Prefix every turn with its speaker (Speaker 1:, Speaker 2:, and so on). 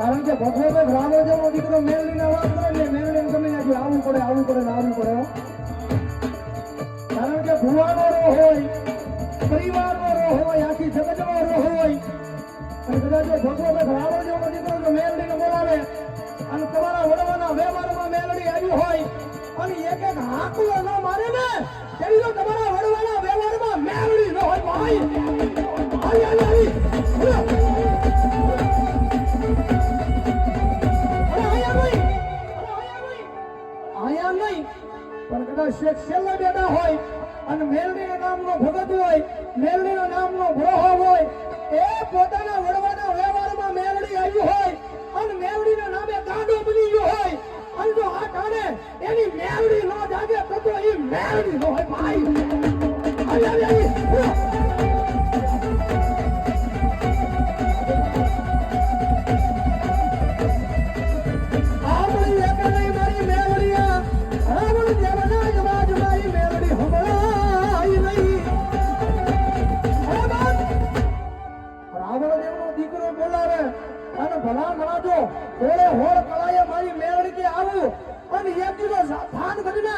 Speaker 1: કારણ કે ભગવો રાવો જેવો દીકરો મેલડીના વાત કરે એટલે મેલડીને ગમે ત્યાંથી આવું પડે આવું પડે આવું પડે કારણ કે ભુવાનો રો હોય, પરિવારનો રો હોય, આખી જગતનો રો હોય. તમારા વડવાના વ્યવહારમાં મેલડી આવી હોય અને એક એક હાકુઓ ન મારે ને, તેવી તો તમારા વડવાના વ્યવહારમાં મેલડી ન હોય, ભાઈ. શેખ છેલ્લા હોય અને મેલડીના નામનો ભગત હોય મેલડીના નામનો ગ્રહ હોય એ પોતાના વડવાના વ્યવહારમાં મેલડી આવ્યું હોય અને મેલડીના નામે ગાંડો બની ગયો હોય અને જો આ કારણે એની મેલડી ન જાગે તો એ મેલડી ન દીકરો બોલાવે અને ભલા મણાજો હોળે હોળ કળાએ મારી કે આવું. અને એક દિવસ ધાન કરીને